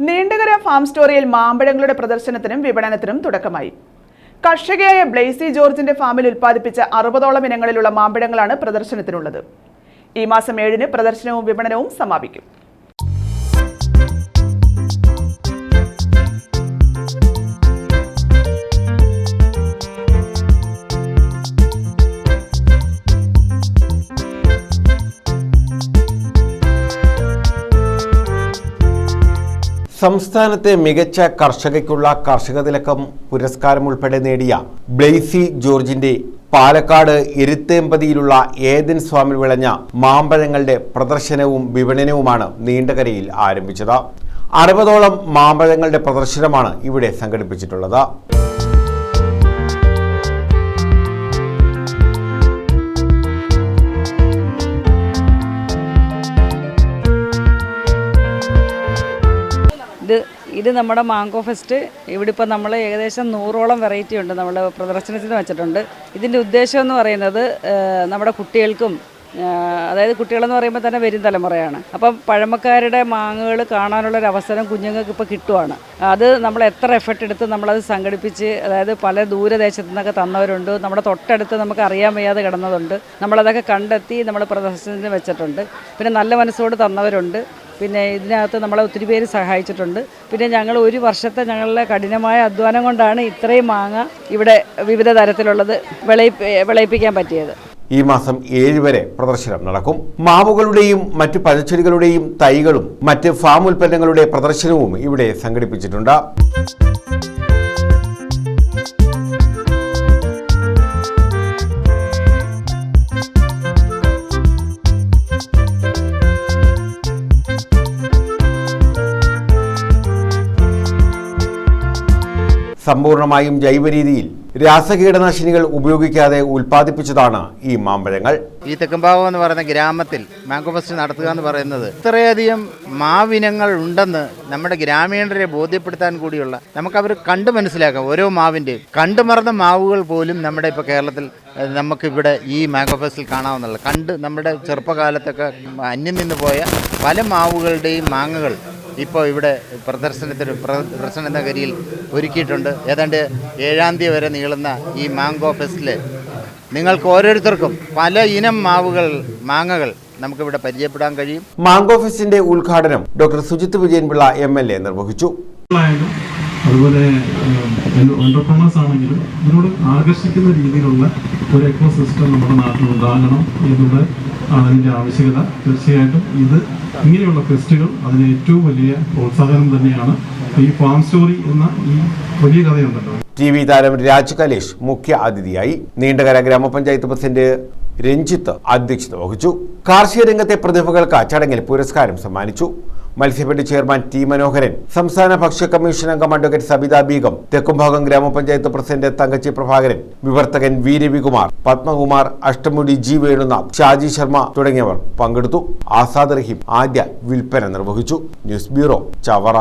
Neendakara farm സ്റ്റോറിയിൽ മാമ്പഴങ്ങളുടെ പ്രദർശനത്തിനും വിപണനത്തിനും തുടക്കമായി. കർഷകയായ blazei ജോർജിന്റെ ഫാമിൽ ഉൽപ്പാദിപ്പിച്ച അറുപതോളം ഇനങ്ങളിലുള്ള മാമ്പഴങ്ങളാണ് പ്രദർശനത്തിനുള്ളത്. ഈ മാസം ഏഴിന് പ്രദർശനവും വിപണനവും സമാപിക്കും. സംസ്ഥാനത്തെ മികച്ച കർഷകയ്ക്കുള്ള കർഷക തിലക്കം പുരസ്കാരം ഉൾപ്പെടെ നേടിയ ബ്ലെയ്സി ജോർജിന്റെ പാലക്കാട് എരുത്തേമ്പതിയിലുള്ള ഏദൻ സ്വാമിൽ വിളഞ്ഞ മാമ്പഴങ്ങളുടെ പ്രദർശനവും വിപണനവുമാണ് നീണ്ടകരയിൽ ആരംഭിച്ചത്. അറുപതോളം മാമ്പഴങ്ങളുടെ പ്രദർശനമാണ് ഇവിടെ സംഘടിപ്പിച്ചിട്ടുള്ളത്. ഇത് ഇത് നമ്മുടെ മാങ്കോ ഫെസ്റ്റ്. ഇവിടെ ഇപ്പോൾ നമ്മൾ ഏകദേശം നൂറോളം വെറൈറ്റി ഉണ്ട് നമ്മൾ പ്രദർശനത്തിന് വെച്ചിട്ടുണ്ട്. ഇതിന്റെ ഉദ്ദേശം എന്ന് പറയുന്നത് നമ്മുടെ കുട്ടികൾക്കും അതായത് കുട്ടികളെന്ന് പറയുമ്പോൾ തന്നെ വരും തലമുറയാണ്. അപ്പം പഴമക്കാരുടെ മാങ്ങകൾ കാണാനുള്ളൊരു അവസരം കുഞ്ഞുങ്ങൾക്ക് ഇപ്പോൾ കിട്ടുവാണ്. അത് നമ്മൾ എത്ര എഫർട്ട് എടുത്ത് നമ്മളത് സംഘടിപ്പിച്ച് അതായത് പല ദൂരദേശത്തു നിന്നൊക്കെ തന്നവരുണ്ട്. നമ്മുടെ തൊട്ടടുത്ത് നമുക്ക് അറിയാൻ വയ്യാതെ കിടന്നതുണ്ട്. നമ്മളതൊക്കെ കണ്ടെത്തി നമ്മൾ പ്രദർശനത്തിന് വെച്ചിട്ടുണ്ട്. പിന്നെ നല്ല മനസ്സോട് തന്നവരുണ്ട്. പിന്നെ ഇതിനകത്ത് നമ്മളെ ഒത്തിരി പേര് സഹായിച്ചിട്ടുണ്ട്. പിന്നെ ഞങ്ങൾ ഒരു വർഷത്തെ ഞങ്ങളുടെ കഠിനമായ അധ്വാനം കൊണ്ടാണ് ഇത്രയും മാങ്ങ ഇവിടെ വിവിധ തരത്തിലുള്ളത് വിളയിപ്പ് വിളയിപ്പിക്കാൻ പറ്റിയത്. ഈ മാസം ഏഴ് വരെ പ്രദർശനം നടക്കും. മാവുകളുടെയും മറ്റ് പഴച്ചെടികളുടെയും തൈകളും മറ്റ് ഫാം ഉൽപ്പന്നങ്ങളുടെ പ്രദർശനവും ഇവിടെ സംഘടിപ്പിച്ചിട്ടുണ്ട്. സമ്പൂർണമായും ജൈവരീതിയിൽ രാസകീടനാശിനികൾ ഉപയോഗിക്കാതെ ഉൽപ്പാദിപ്പിച്ചതാണ് ഈ മാമ്പഴങ്ങൾ. ഈ തെക്കുംഭാഗം എന്ന് പറയുന്ന ഗ്രാമത്തിൽ മാംഗോ ഫെസ്റ്റ് നടത്തുക എന്ന് പറയുന്നത് ഇത്രയധികം മാവിനങ്ങൾ ഉണ്ടെന്ന് നമ്മുടെ ഗ്രാമീണരെ ബോധ്യപ്പെടുത്താൻ കൂടിയുള്ള നമുക്കവർ കണ്ടു മനസ്സിലാക്കാം. ഓരോ മാവിന്റെയും കണ്ടുമറന്ന മാവുകൾ പോലും നമ്മുടെ ഇപ്പോൾ കേരളത്തിൽ നമുക്കിവിടെ ഈ മാംഗോ ഫെസ്റ്റിൽ കാണാവുന്നതാണ് കണ്ട് നമ്മുടെ ചെറുപ്പകാലത്തൊക്കെ അന്യം നിന്ന് പോയ പല മാവുകളുടെയും മാങ്ങകൾ ഇപ്പോൾ ഇവിടെ പ്രദർശനത്തിന് പ്ര- പ്രദർശന നഗരിയിൽ ഒരുക്കിയിട്ടുണ്ട്. ഏതാണ്ട് ഏഴാം തീയതി വരെ നീളുന്ന ഈ മാംഗോ ഫെസ്റ്റിൽ നിങ്ങൾക്ക് ഓരോരുത്തർക്കും പല ഇനം മാവുകൾ മാങ്ങകൾ നമുക്കിവിടെ പരിചയപ്പെടാൻ കഴിയും. മാംഗോ ഫെസ്റ്റിന്റെ ഉദ്ഘാടനം doctor Sujith Vijayanpillai M L A നിർവഹിച്ചു. അതുപോലെ എന്റർപ്രണേഴ്സ് ആണെങ്കിലും ഇതിനോട് ആകർഷിക്കുന്ന രീതിയിലുള്ള ഒരു എക്കോ സിസ്റ്റം നമ്മുടെ നാട്ടിൽ ഉണ്ടാകണം എന്നുള്ള ആണ് അതിന്റെ ആവശ്യകത. തീർച്ചയായിട്ടും ഇത് ഇങ്ങനെയുള്ള ഫെസ്റ്റുകൾ അതിന് ഏറ്റവും വലിയ പ്രോത്സാഹനം തന്നെയാണ് ഈ ഫാം സ്റ്റോറി എന്ന ഈ വലിയ കഥയുണ്ടല്ലോ. ടി വി താരം രാജ് കലേഷ് മുഖ്യ അതിഥിയായി. നീണ്ടകര ഗ്രാമപഞ്ചായത്ത് പ്രസിഡന്റ് രഞ്ജിത്ത് അധ്യക്ഷത വഹിച്ചു. കാർഷിക രംഗത്തെ പ്രതിഭകൾക്ക് ചടങ്ങിൽ പുരസ്കാരം സമ്മാനിച്ചു. മത്സ്യഫെഡ് ചെയർമാൻ ടി മനോഹരൻ സംസ്ഥാന ഭക്ഷ്യ കമ്മീഷൻ അംഗം അഡ്വക്കേറ്റ് സബിത ബീഗം തെക്കുംഭാഗം ഗ്രാമപഞ്ചായത്ത് പ്രസിഡന്റ് തങ്കച്ചി പ്രഭാകരൻ വിവർത്തകൻ വി രവികുമാർ പത്മകുമാർ അഷ്ടമുടി ജി വേണുനാഥ് ഷാജി ശർമ്മ തുടങ്ങിയവർ പങ്കെടുത്തു. ആസാദ് റഹീം ആദ്യ വിൽപ്പന നിർവഹിച്ചു. News bureau Chavara.